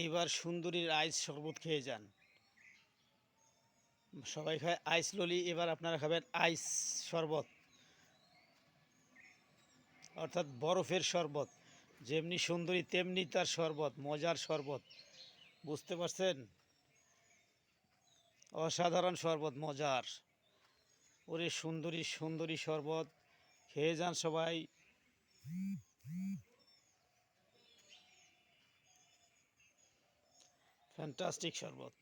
এইবার সুন্দরীর আইস শরবত খেয়ে যান। সবাই খায় আইস ললি, এবার আপনারা খাবেন আইস শরবত। অর্থাৎ বরফের শরবত, যেমনি সুন্দরী তেমনি তার শরবত, মজার শরবত। বুঝতে পারছেন? অসাধারণ শরবত, মজার। ওরে সুন্দরী সুন্দরী শরবত। খেয়ে যান সবাই। ফ্যান্টাস্টিক শরবত